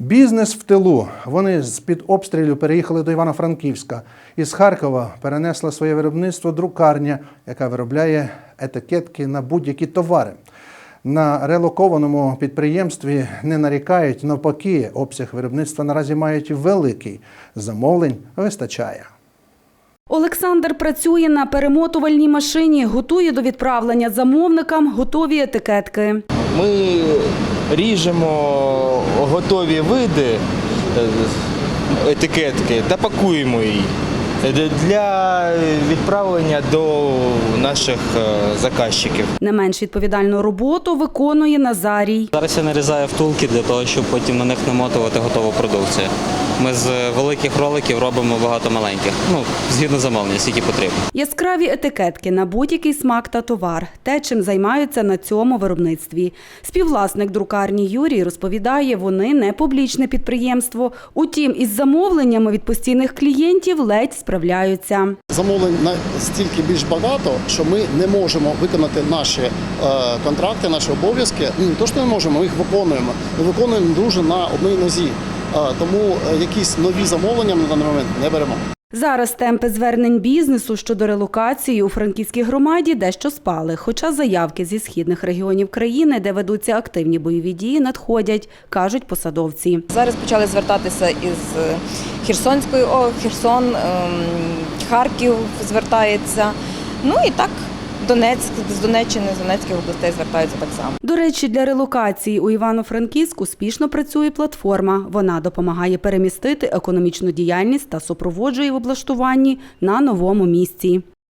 Бізнес в тилу. Вони з під обстрілів переїхали до Івано-Франківська. Із Харкова перенесла своє виробництво друкарня, яка виробляє етикетки на будь-які товари. На релокованому підприємстві не нарікають, навпаки, обсяг виробництва наразі мають великий. Замовлень вистачає. Олександр працює на перемотувальній машині, готує до відправлення замовникам готові етикетки. Ми ріжемо готові види е, етикетки та пакуємо її е, для відправлення до наших е, заказчиків. Не менш відповідальну роботу виконує Назарій. Зараз я нарізаю втулки для того, щоб потім на них намотувати готову продукцію. Ми з великих роликів робимо багато маленьких, ну згідно замовлення, скільки потрібно. Яскраві етикетки на будь-який смак та товар те, чим займаються на цьому виробництві. Співвласник друкарні Юрій розповідає, вони не публічне підприємство. Утім, із замовленнями від постійних клієнтів ледь справляються. Замовлень настільки більш багато, що ми не можемо виконати наші е, контракти, наші обов'язки. Не то, що не можемо, ми їх виконуємо. Ми виконуємо дуже на одній нозі. Е, тому е, якісь нові замовлення ми на даний момент не беремо. Зараз темпи звернень бізнесу щодо релокації у франківській громаді дещо спали. Хоча заявки зі східних регіонів країни, де ведуться активні бойові дії, надходять, кажуть посадовці. Зараз почали звертатися із е, Херсонської о, Херсон, ем, Харків звертається. Ну і так Донецьк з Донеччини, з Донецьких областей звертаються так само. До речі, для релокації у Івано-Франківську успішно працює платформа. Вона допомагає перемістити економічну діяльність та супроводжує в облаштуванні на новому місці.